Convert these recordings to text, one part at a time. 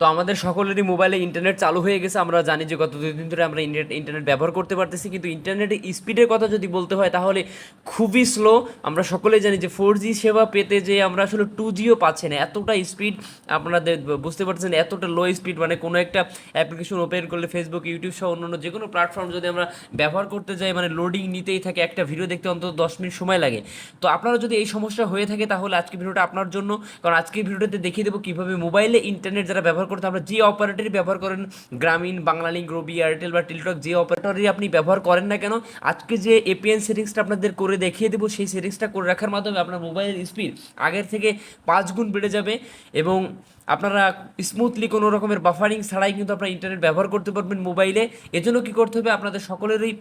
তো আমাদের সকলেরই মোবাইলে ইন্টারনেট চালু হয়ে গেছে। আমরা জানি যে গত দুই দিন ধরে আমরা ইন্টারনেট ইন্টারনেট ব্যবহার করতে পারতেছি, কিন্তু ইন্টারনেটের স্পিডের কথা যদি বলতে হয়, তাহলে খুবই স্লো আমরা সকলেই জানি যে ফোর জি সেবা পেতে যে আমরা আসলে টু জিও পাচ্ছি না। এতটা স্পিড আপনাদের বুঝতে পারছেন এতটা লো স্পিড মানে কোনো একটা অ্যাপ্লিকেশন ওপেন করলে ফেসবুক ইউটিউব সহ অন্যান্য যে কোনো প্ল্যাটফর্ম যদি আমরা ব্যবহার করতে যাই মানে লোডিং নিতেই থাকে। একটা ভিডিও দেখতে অন্তত দশ মিনিট সময় লাগে। তো আপনারা যদি এই সমস্যা হয়ে থাকে, তাহলে আজকে ভিডিওটা আপনার জন্য। কারণ আজকে ভিডিওটাতে দেখিয়ে দেবো কীভাবে মোবাইলে ইন্টারনেট যারা ব্যবহার করতে আমরা যে অপারেটরই ব্যবহার করেন গ্রামীণ বাংলালিঙ্ক রবি এয়ারটেল বা টেলিটক যে অপারেটরই আপনি ব্যবহার করেন না কেন, আজকে যে এপিএন সেটিংসটা আপনাদের করে দেখিয়ে দেবো, সেই সেটিংসটা করে রাখার মাধ্যমে আপনার মোবাইলের স্পিড আগের থেকে পাঁচ গুণ বেড়ে যাবে এবং আপনারা স্মুথলি কোনো রকমের বাফারিং ছাড়াই কিন্তু আপনারা ইন্টারনেট ব্যবহার করতে পারবেন মোবাইলে এজন্য কী করতে হবে, আপনাদের সকলেরই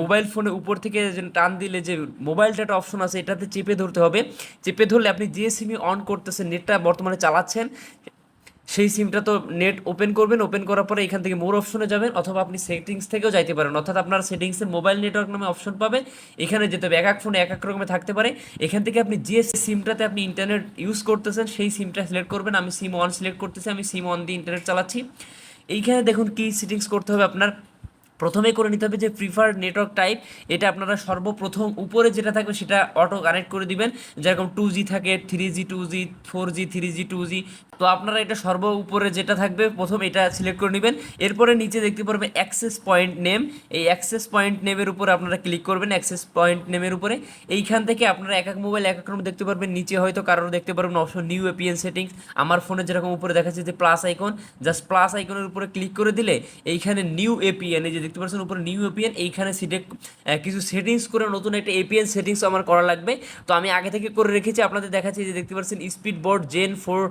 মোবাইল ফোনে উপর থেকে যে টান দিলে যে মোবাইল ডাটা অপশন আছে, এটাতে চেপে ধরতে হবে। চেপে ধরলে আপনি যে সিমই অন করতেছেন নেটটা বর্তমানে চালাচ্ছেন সেই সিমটা তো নেট ওপেন করবেন, ওপেন করার পরে এখান থেকে মোর অপশনে যাবেন, অথবা আপনি সেটিংস থেকেও যাইতে পারেন। অর্থাৎ আপনার সেটিংসের মোবাইল নেটওয়ার্ক নামে অপশন পাবেন এখানে যেতে হবে। এক এক ফোনে এক এক রকমের থাকতে পারে। এখান থেকে আপনি যে সিমটাতে আপনি ইন্টারনেট ইউজ করতেছেন, সেই সিমটা সিলেক্ট করবেন। আমি সিম ওয়ান সিলেক্ট করতেছি, আমি সিম ওয়ান দিয়ে ইন্টারনেট চালাচ্ছি। এইখানে দেখুন কি সেটিংস করতে হবে আপনার। প্রথমে করে নিতে হবে যে প্রিফার্ড নেটওয়ার্ক টাইপ এটা আপনারা সর্বপ্রথম উপরে যেটা থাকবে সেটা অটো কানেক্ট করে দিবেন। যেরকম টু জি থাকে three G two G four G three G two G তো আপনারা এটা সর্ব উপরে যেটা থাকবে, প্রথম এটা সিলেক্ট করে নেবেন। এরপরে নিচে দেখতে পারবেন অ্যাক্সেস পয়েন্ট নেম এই অ্যাক্সেস পয়েন্ট নেমের উপরে আপনারা ক্লিক করবেন অ্যাক্সেস পয়েন্ট নেমের উপরে। এইখান থেকে আপনারা এক এক মোবাইল এক এক রকম দেখতে পারবেন। নিচে হয়তো কারোর দেখতে পারবেন অপশন নিউ এপিএন সেটিংস আমার ফোনে যেরকম উপরে দেখাচ্ছে যে প্লাস আইকন জাস্ট প্লাস আইকনের উপরে ক্লিক করে দিলে এইখানে নিউ এপিএন এই যে দেখতে পাচ্ছেন উপরে নিউ এপিএন এইখানে সিলেক্ট কিছু সেটিংস করে নতুন একটা এপিএন সেটিংস আমার করা লাগবে। তো আমি আগে থেকে করে রেখেছি, আপনাদের দেখাচ্ছি যে দেখতে পাচ্ছেন speed board gen four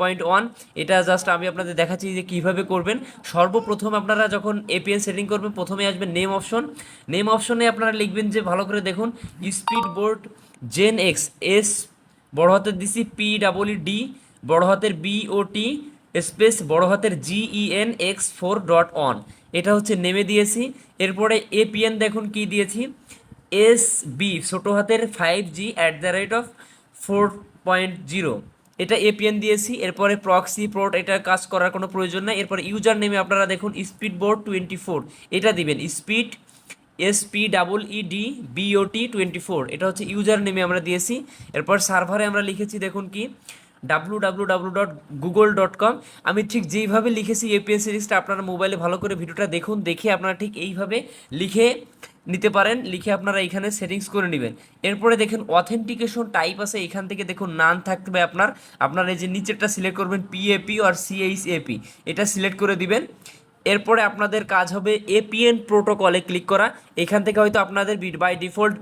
point one, এটা জাস্ট আমি আপনাদের দেখাচ্ছি যে কীভাবে করবেন। সর্বপ্রথম আপনারা যখন এপিএন সেটিং করবেন, প্রথমে আসবেন নেম অপশন নেম অপশনে আপনারা লিখবেন যে, ভালো করে দেখুন speed board gen X S বড় হাতের দিছি পি ডাবল ডি বড় হাতের বি ও টি স্পেস বড় হাতের GEN X four dot on এটা হচ্ছে নেমে দিয়েছি। এরপরে এপিএন দেখুন কি দিয়েছি। এস বি ছোটো হাতের five G at the rate of four point zero এটা এপিএন দিয়েছি, এরপরে প্রক্সি পোর্ট এটা কাজ করার কোনো প্রয়োজন নাই। এরপরে ইউজার নেমে আপনারা দেখুন স্পিড বোর্ড টোয়েন্টি ফোর এটা দিবেন speed SP double E D BOT twenty four এটা হচ্ছে ইউজার নেমে আমরা দিয়েছি। এরপর সার্ভারে আমরা লিখেছি, দেখুন কি W W W dot Google dot com আমি ঠিক যেইভাবে লিখেছি এপিএস সিরিজটা আপনারা মোবাইলে ভালো করে ভিডিওটা দেখুন, দেখে আপনারা ঠিক এইভাবে লিখে নিতে পারেন, লিখে আপনারা এখানে সেটিংস করে নেবেন। এরপরে দেখেন অথেন্টিকেশন টাইপ আছে, এখান থেকে দেখুন নান থাকবে আপনার। আপনার এই যে নিচেরটা সিলেক্ট করবেন পিএপি আর সিএইচএপি এটা সিলেক্ট করে দিবেন। এরপরে আপনাদের কাজ হবে এপিএন প্রোটোকলে ক্লিক করা। এখান থেকে হয়তো আপনাদের by default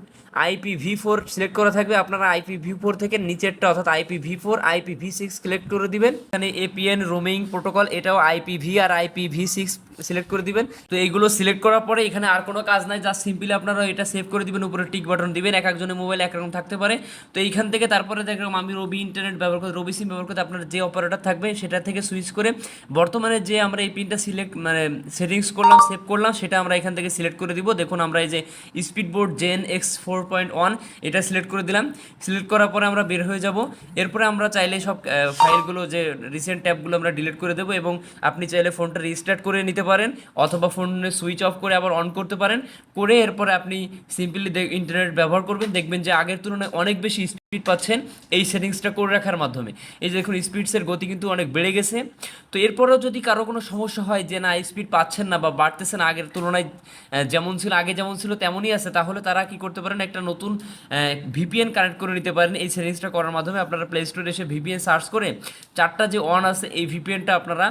IP V four select করা থাকবে। আপনারা আইপি ভি ফোর থেকে নিচেরটা, অর্থাৎ IP V four IP V six select করে দিবেন। এখানে এপিএন রোমিং প্রোটোকল এটাও আইপি ভি আর আইপি ভি সিক্স সিলেক্ট করে দিবেন। তো এইগুলো সিলেক্ট করার পরে এখানে আর কোনো কাজ নাই জাস্ট সিম্পলি আপনারা এটা সেভ করে দিবেন, উপরে টিক বাটন দিবেন, এক একজনের মোবাইল একরকম থাকতে পারে। তো এইখান থেকে তারপরে দেখলাম আমি রবি ইন্টারনেট ব্যবহার করে রবি সিম ব্যবহার করতে আপনার যে অপারেটর থাকবে সেটা থেকে সুইচ করে বর্তমানে যে আমরা এই পিনটা সিলেক্ট মানে সেটিংস করলাম সেভ করলাম, সেটা আমরা এখান থেকে সিলেক্ট করে দিব। দেখুন আমরা এই যে speed board gen X four point one এটা সিলেক্ট করে দিলাম। সিলেক্ট করার পরে আমরা বের হয়ে যাব। এরপরে আমরা চাইলে সব ফাইলগুলো যে রিসেন্ট ট্যাবগুলো আমরা ডিলিট করে দেবো এবং আপনি চাইলে ফোনটা রিস্টার্ট করে নিতে পারেন অথবা ফোনে সুইচ অফ করে আবার অন করতে পারেন। করে এরপরে আপনি সিম্পলি ইন্টারনেট ব্যবহার করবেন। দেখবেন যে আগের তুলনায় অনেক বেশি স্পিড পাচ্ছেন এই সেটিংসটা করে রাখার মাধ্যমে। এই যে দেখুন স্পিডসের গতি কিন্তু অনেক বেড়ে গেছে। তো এরপরেও যদি কারও কোনো সমস্যা হয় যে, না স্পিড পাচ্ছেন না বা বাড়তেছে না আগের তুলনায় যেমন ছিল, আগে যেমন ছিল, তেমনই আছে, তাহলে তারা কি করতে পারেন, একটা নতুন ভিপিএন কানেক্ট করে নিতে পারেন। এই সেটিংসটা করার মাধ্যমে আপনারা প্লে স্টোরে এসে ভিপিএন সার্চ করে চারটা যে অন আছে, এই ভিপিএনটা আপনারা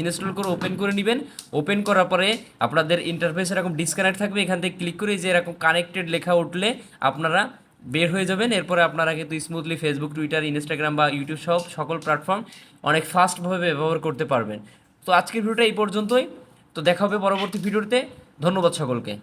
ইনস্টল করে ওপেন করে নেবেন। ওপেন করার পরে আপনাদের ইন্টারফেস এরকম ডিসকানেক্ট থাকবে। এখান থেকে ক্লিক করে যে এরকম কানেক্টেড লেখা উঠলে আপনারা বের হয়ে যাবেন। এরপরে আপনারা কিন্তু স্মুথলি ফেসবুক টুইটার ইনস্টাগ্রাম বা ইউটিউব সব সকল প্ল্যাটফর্ম অনেক ফাস্টভাবে ব্যবহার করতে পারবেন। তো আজকের ভিডিওটা এই পর্যন্তই। তো দেখা হবে পরবর্তী ভিডিওতে। ধন্যবাদ সকলকে।